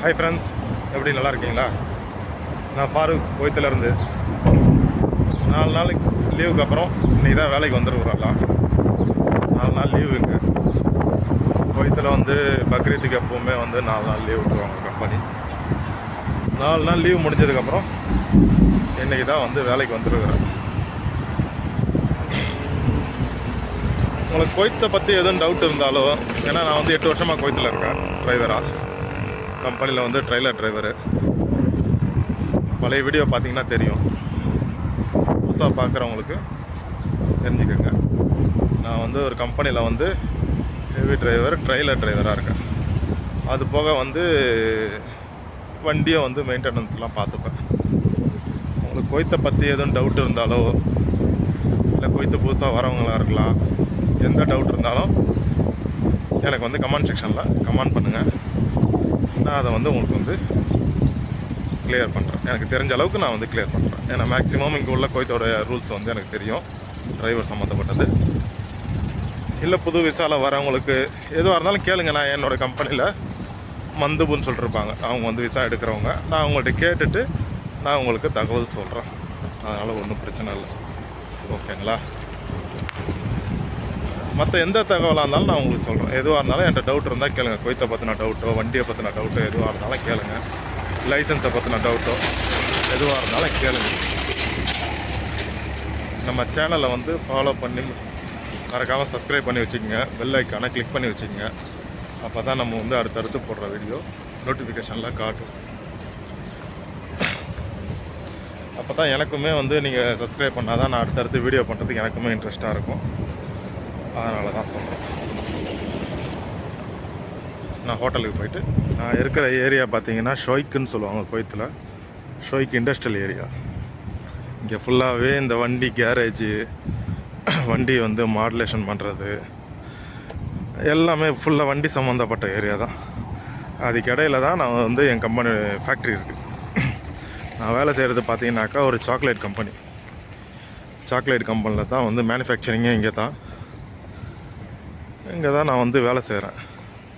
Hi friends எப்படி நல்லா இருக்கீங்களா நான் ஃபாரூக் கோயத்துலேருந்து. நாலு நாளைக்கு லீவுக்கு அப்புறம் இன்றைக்கி தான் வேலைக்கு வந்துருக்குறோம்லாம் நாலு நாள் லீவுங்க கோயத்தில் வந்து பக்ரீத்துக்கு எப்போவுமே வந்து நாலு நாள் லீவ் விட்டுருவாங்க கம்பெனி நாலு நாள் லீவ் முடிஞ்சதுக்கப்புறம் இன்றைக்கி தான் வந்து வேலைக்கு வந்துருக்குறேன் உங்களுக்கு கொய்த்தை பற்றி எதுவும் டவுட் இருந்தாலோ ஏன்னா நான் வந்து எட்டு வருஷமாக கொய்த்தில் இருக்கேன் டிரைவராக கம்பெனியில் வந்து ட்ரைலர் டிரைவரு. பழைய வீடியோ பார்த்தீங்கன்னா தெரியும். புதுசாக பார்க்குறவங்களுக்கு தெரிஞ்சுக்கோங்க. நான் வந்து ஒரு கம்பெனியில் வந்து ஹெவி டிரைவர் ட்ரைலர் டிரைவராக இருக்கேன். அது போக வந்து வண்டியை வந்து மெயின்டெனன்ஸ்லாம் பார்த்துப்பேன். உங்களுக்கு கொய்த்தை பற்றி எதுவும் டவுட் இருந்தாலோ இல்லை கொய்த்து புதுசாக வரவங்களா இருக்கலாம் எந்த டவுட் இருந்தாலும் எனக்கு வந்து கமெண்ட் செக்ஷனில் கமெண்ட் பண்ணுங்கள் நான் அதை வந்து உங்களுக்கு வந்து கிளியர் பண்ணுறேன் எனக்கு தெரிஞ்ச அளவுக்கு நான் வந்து கிளியர் பண்ணுறேன் ஏன்னா மேக்ஸிமம் இங்கே உள்ள கோயத்தோட ரூல்ஸ் வந்து எனக்கு தெரியும். டிரைவர் சம்மந்தப்பட்டது இல்லை புது விசாவில் வரவங்களுக்கு எதுவாக இருந்தாலும் கேளுங்க. நான் என்னோடய கம்பெனியில் மந்துபுன்னு சொல்லிட்டுருப்பாங்க அவங்க வந்து விசா எடுக்கிறவங்க. நான் அவங்கள்ட்ட கேட்டுட்டு நான் உங்களுக்கு தகவல் சொல்கிறேன் அதனால் ஒன்றும் பிரச்சனை இல்லை. ஓகேங்களா மற்ற எந்த தகவலாக இருந்தாலும் நான் உங்களுக்கு சொல்கிறேன் எதுவாக இருந்தாலும் என்கிட்ட டவுட் இருந்தால் கேளுங்க. கொய்த்தை பற்றின டவுட்டோ வண்டியை பற்றின டவுட்டோ எதுவாக இருந்தாலும் கேளுங்க. லைசன்ஸை பற்றின டவுட்டோ எதுவாக இருந்தாலும் கேளுங்க. நம்ம சேனலை வந்து ஃபாலோ பண்ணி மறக்காமல் சப்ஸ்கிரைப் பண்ணி வச்சுக்கோங்க. பெல் ஐக்கானை கிளிக் பண்ணி வச்சுக்கோங்க. அப்போ தான் நம்ம வந்து அடுத்தடுத்து போடுற வீடியோ நோட்டிஃபிகேஷனில் காட்டும். அப்போ தான் எனக்குமே வந்து நீங்கள் சப்ஸ்கிரைப் பண்ணால் தான் நான் அடுத்தடுத்து வீடியோ பண்ணுறதுக்கு எனக்குமே இன்ட்ரெஸ்ட்டாக இருக்கும். அதனால தான் சொல்கிறேன் நான் ஹோட்டலுக்கு போயிட்டு நான் இருக்கிற ஏரியா பார்த்தீங்கன்னா ஷோய்க்குன்னு சொல்லுவாங்க கோயத்தில். ஷோய்க்கு இண்டஸ்ட்ரியல் ஏரியா இங்கே ஃபுல்லாகவே இந்த வண்டி கேரேஜு வண்டி வந்து மாடுலேஷன் பண்ணுறது எல்லாமே ஃபுல்லாக வண்டி சம்மந்தப்பட்ட ஏரியா தான். அதுக்கு இடையில தான் நான் வந்து என் கம்பெனி ஃபேக்ட்ரி இருக்குது நான் வேலை செய்கிறது பார்த்தீங்கன்னாக்கா ஒரு சாக்லேட் கம்பெனி சாக்லேட் கம்பெனியில் தான் வந்து மேனுஃபேக்சரிங்கே இங்கே தான் இங்கே தான் நான் வந்து வேலை செய்கிறேன்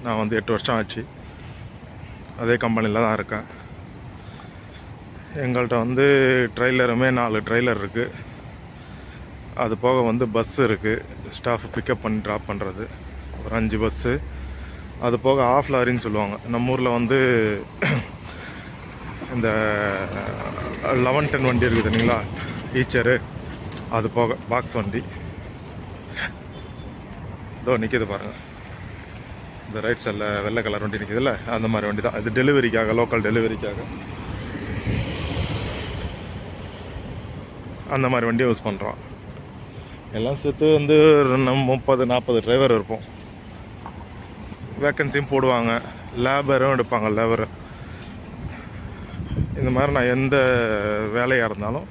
நான் வந்து எட்டு வருஷம் ஆச்சு. அதே கம்பெனியில் தான் இருக்கேன். எங்கள்கிட்ட வந்து ட்ரெய்லருமே நாலு ட்ரெய்லர் இருக்குது அது போக வந்து பஸ் இருக்குது ஸ்டாஃப் பிக்கப் பண்ணி ட்ராப் பண்ணுறது ஒரு அஞ்சு பஸ்ஸு. அது போக ஆஃப் லாரின்னு சொல்லுவாங்க. நம்ம ஊரில் வந்து இந்த லெவன் டென் வண்டி இருக்குது இல்லைங்களா ஈச்சரு அது போக பாக்ஸ் வண்டி. இதோ நிற்கிது பாருங்கள் இந்த ரைட் சைடில் வெள்ளை கலர் வண்டி நிற்கிதுல்ல அந்த மாதிரி வண்டி தான். இது டெலிவரிக்காக லோக்கல் டெலிவரிக்காக அந்த மாதிரி வண்டியை யூஸ் பண்ணுறோம் எல்லாம் சேர்த்து வந்து நம்ம முப்பது நாற்பது டிரைவர் இருப்போம். வேக்கன்சியும் போடுவாங்க. லேபரும் எடுப்பாங்க லேபர் இந்த மாதிரி நான் எந்த வேலையாக இருந்தாலும்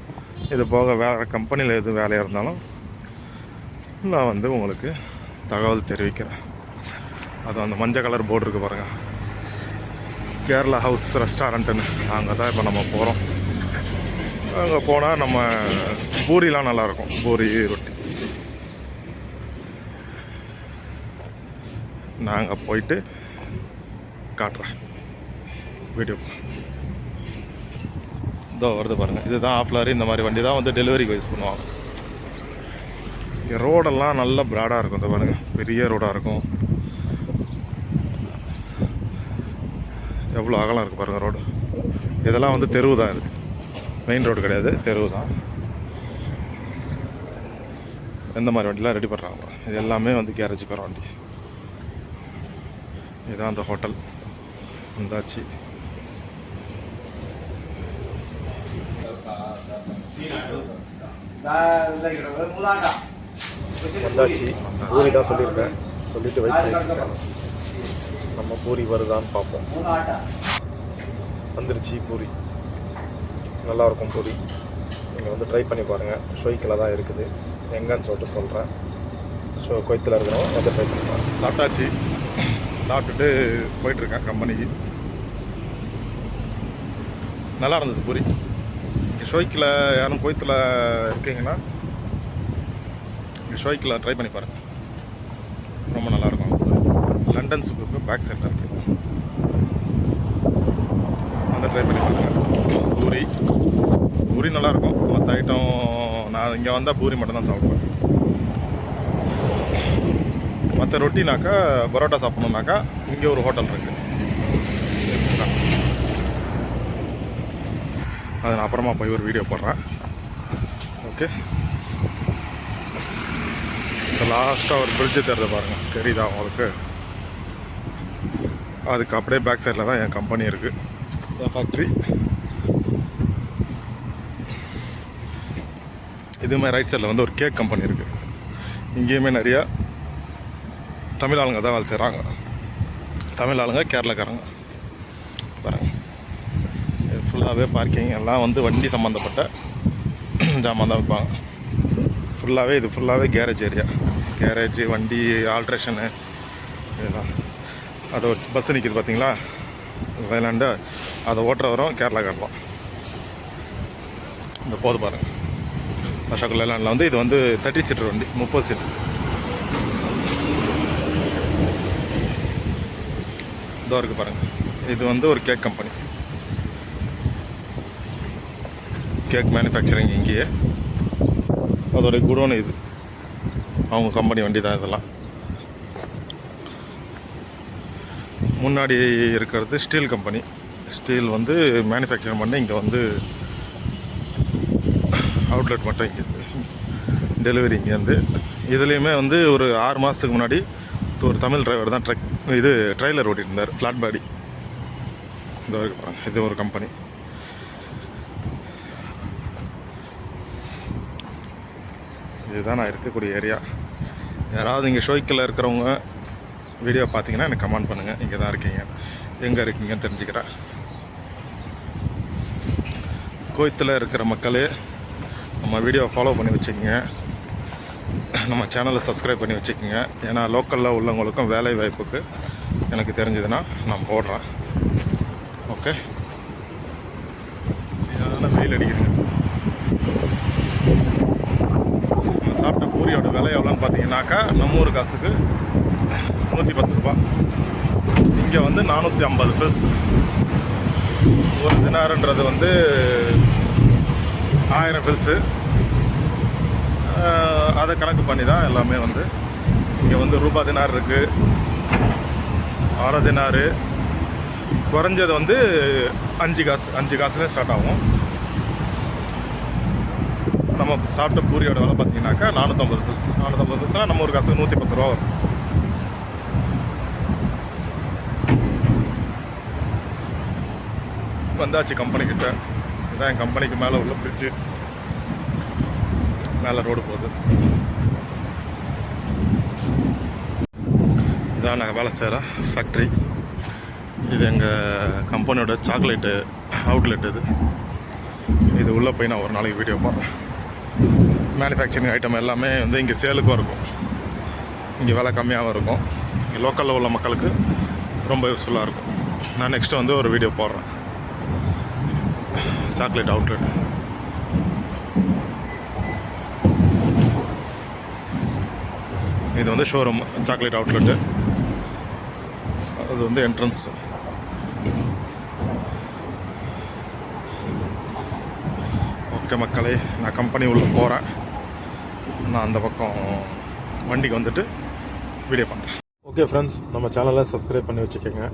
இது போக வேறு கம்பெனியில் எது வேலையாக இருந்தாலும் நான் வந்து உங்களுக்கு தகவல் தெரிவிக்கிறேன். அது அந்த மஞ்சள் கலர் போர்டு இருக்குது பாருங்கள் கேரளா ஹவுஸ் ரெஸ்டாரண்ட்டுன்னு அங்கே தான் இப்போ நம்ம போகிறோம் அங்கே போனால் நம்ம பூரிலாம் நல்லாயிருக்கும். பூரி ரொட்டி. நாங்கள் போயிட்டு காட்டுறேன். வீடியோ இதோ வருது பாருங்கள் இதுதான் ஆஃப் லாரி இந்த மாதிரி வண்டி தான் வந்து டெலிவரிக்கு யூஸ் பண்ணுவாங்க. ரோடெல்லாம் நல்ல ப்ராடாக இருக்கும் இந்த பாருங்கள் பெரிய ரோடாக இருக்கும் எவ்வளோ அகலம் இருக்குது பாருங்கள் ரோடு இதெல்லாம் வந்து தெருவு தான் இது மெயின் ரோடு கிடையாது தெருவு தான் எந்த மாதிரி வண்டிலாம் ரெடி பண்ணுறாங்க இது எல்லாமே வந்து கேரேஜுக்கு வர வண்டி இதுதான் அந்த ஹோட்டல் வந்தாச்சு வந்தாச்சு. பூரி தான் சொல்லியிருக்கேன். சொல்லிட்டு வெயிட் நம்ம பூரி வருதான்னு பார்ப்போம். வந்துருச்சு பூரி. நல்லா இருக்கும் பூரி. நீங்கள் வந்து ட்ரை பண்ணி பாருங்கள் ஷொய்க்கில் தான் இருக்குது. எங்கன்னு சொல்லிட்டு சொல்கிறேன் ஸோ கொய்த்தில் இருக்கிறவங்க வந்து ட்ரை பண்ணி பாருங்கள் சாப்பிட்டாச்சு. சாப்பிட்டுட்டு போயிட்டுருக்கேன் கம்பெனிக்கு நல்லா இருந்தது பூரி. ஷோய்க்கில் யாரும் கோயத்தில் இருக்கீங்கன்னா ஷோய்க்கில் ட்ரை பண்ணி பாருங்கள் ரொம்ப நல்லாயிருக்கும். லண்டன் சுக்கு பேக் சைடில் இருக்குது வந்து ட்ரை பண்ணி பாருங்க. பூரி. பூரி நல்லாயிருக்கும். மற்ற ஐட்டம் நான் இங்கே வந்தால் பூரி மட்டும் தான் சாப்பிடுவேன். மற்ற ரொட்டினாக்கா பரோட்டா சாப்பிட்ணுனாக்கா இங்கே ஒரு ஹோட்டல் இருக்குது அதை நான் அப்புறமா போய் ஒரு வீடியோ போடுறேன். ஓகே இப்போ லாஸ்ட்டாக ஒரு பிரிட்ஜு தெரியுது பாருங்கள் தெரியுதா உங்களுக்கு? அதுக்கு அப்படியே பேக் சைடில் தான் என் கம்பெனி இருக்குது ஃபேக்ட்ரி இதுமாதிரி ரைட் சைடில் வந்து ஒரு கேக் கம்பெனி இருக்குது இங்கேயுமே நிறையா தமிழ் ஆளுங்க தான் வேலை செய்கிறாங்க தமிழ் ஆளுங்க கேரளக்காரங்க. பாருங்க. இது ஃபுல்லாகவே பார்க்கிங் எல்லாம் வந்து வண்டி சம்மந்தப்பட்ட ஜாமான் தான் விற்பாங்க. ஃபுல்லாகவே இது ஃபுல்லாகவே கேரேஜ் ஏரியா கேரேஜ் வண்டி ஆல்ட்ரேஷனு இதுதான் அது ஒரு பஸ் நிற்கிது பார்த்தீங்களா வயலாண்டு அதை ஓட்டுறவரும் கேரளாக்காரலாம் இந்த போது பாருங்கள் அசோக் லேலாண்டில் வந்து இது வந்து தேர்ட்டி சீட்டர் வண்டி முப்பது சீட் இதோ இருக்குது பாருங்கள் இது வந்து ஒரு கேக் கம்பெனி கேக் மேனுஃபேக்சரிங் இங்கேயே. அதோடைய குடோன் இது. அவங்க கம்பெனி வண்டி தான் இதெல்லாம். முன்னாடி இருக்கிறது ஸ்டீல் கம்பெனி ஸ்டீல் வந்து மேனுஃபேக்சரிங் பண்ணி இங்கே வந்து அவுட்லெட் மட்டும் இங்கே டெலிவரி இங்கேருந்து இதுலேயுமே வந்து ஒரு ஆறு மாதத்துக்கு முன்னாடி ஒரு தமிழ் டிரைவர் தான் ட்ரக் இது ட்ரெய்லர் ஓட்டிகிட்டு இருந்தார் ஃப்ளாட் பாடி இந்த வரைக்கும் இது ஒரு கம்பெனி இதுதான் நான் இருக்கக்கூடிய ஏரியா யாராவது இங்கே ஷோய்க்கில் இருக்கிறவங்க வீடியோ பார்த்தீங்கன்னா எனக்கு கமெண்ட் பண்ணுங்கள் இங்கே தான் இருக்கீங்க. எங்கே இருக்கீங்கன்னு தெரிஞ்சுக்கிறேன். கோயத்தில் இருக்கிற மக்களே நம்ம வீடியோ ஃபாலோ பண்ணி வச்சுக்கோங்க. நம்ம சேனலை சப்ஸ்கிரைப் பண்ணி வச்சுக்கோங்க. ஏன்னா லோக்கலில் உள்ளவங்களுக்கும் வேலை வாய்ப்புக்கு எனக்கு தெரிஞ்சதுன்னா நான் போடுறேன். ஓகே இதெல்லாம் வெயில் அடிக்கிறேன். நீங்கள் சாப்பிட்ட பூரியோட விலை எவ்வளோன்னு பார்த்தீங்கன்னாக்கா நம்ம ஊர் காசுக்கு நூற்றி பத்து ரூபா. இங்கே வந்து நானூற்றி ஐம்பது ஃபில்ஸ் ஒரு தினாருன்றது வந்து ஆயிரம் ஃபில்ஸு அதை கணக்கு பண்ணி தான் எல்லாமே வந்து இங்கே வந்து ரூபா தினார் இருக்குது அரை தினார். குறைஞ்சது வந்து அஞ்சு காசு அஞ்சு காசுலேயே ஸ்டார்ட் ஆகும். நம்ம சாப்பிட்ட பூரியோட விலை பார்த்தீங்கன்னாக்கா நானூற்றம்பது பில்ஸ் நானூற்றம்பது பில்ஸ்னால் நம்ம ஒரு காசுக்கு நூற்றி பத்து ரூபா வரும். வந்தாச்சு கம்பெனிக்கிட்ட இதுதான் இதான் என் கம்பெனிக்கு மேலே உள்ள பிரிட்ஜு மேலே ரோடு போகுது. இதான் நாங்கள் வேலை செய்கிற ஃபேக்ட்ரி இது எங்கள் கம்பெனியோட சாக்லேட்டு அவுட்லெட் இது. இது உள்ளே போய் நான் ஒரு நாளைக்கு வீடியோ பார்ப்பேன் மேனுஃபேக்சரிங் ஐட்டம் எல்லாமே வந்து இங்கே சேலுக்கும் இருக்கும். இங்கே விலை கம்மியாகவும் இருக்கும். இங்கே லோக்கலில் உள்ள மக்களுக்கு ரொம்ப யூஸ்ஃபுல்லாக இருக்கும். நான் நெக்ஸ்ட்டு வந்து ஒரு வீடியோ போடுறேன். சாக்லேட் அவுட்லெட் இது வந்து ஷோரூம் சாக்லேட் அவுட்லெட்டு அது வந்து என்ட்ரன்ஸ் ஓகே மக்களே நான் கம்பெனி உள்ள போகிறேன் நான் அந்த பக்கம் வண்டிக்கு வந்துட்டு வீடியோ பண்ணுறேன் ஓகே ஃப்ரெண்ட்ஸ் நம்ம சேனலை சப்ஸ்கிரைப் பண்ணி வச்சுக்கோங்க.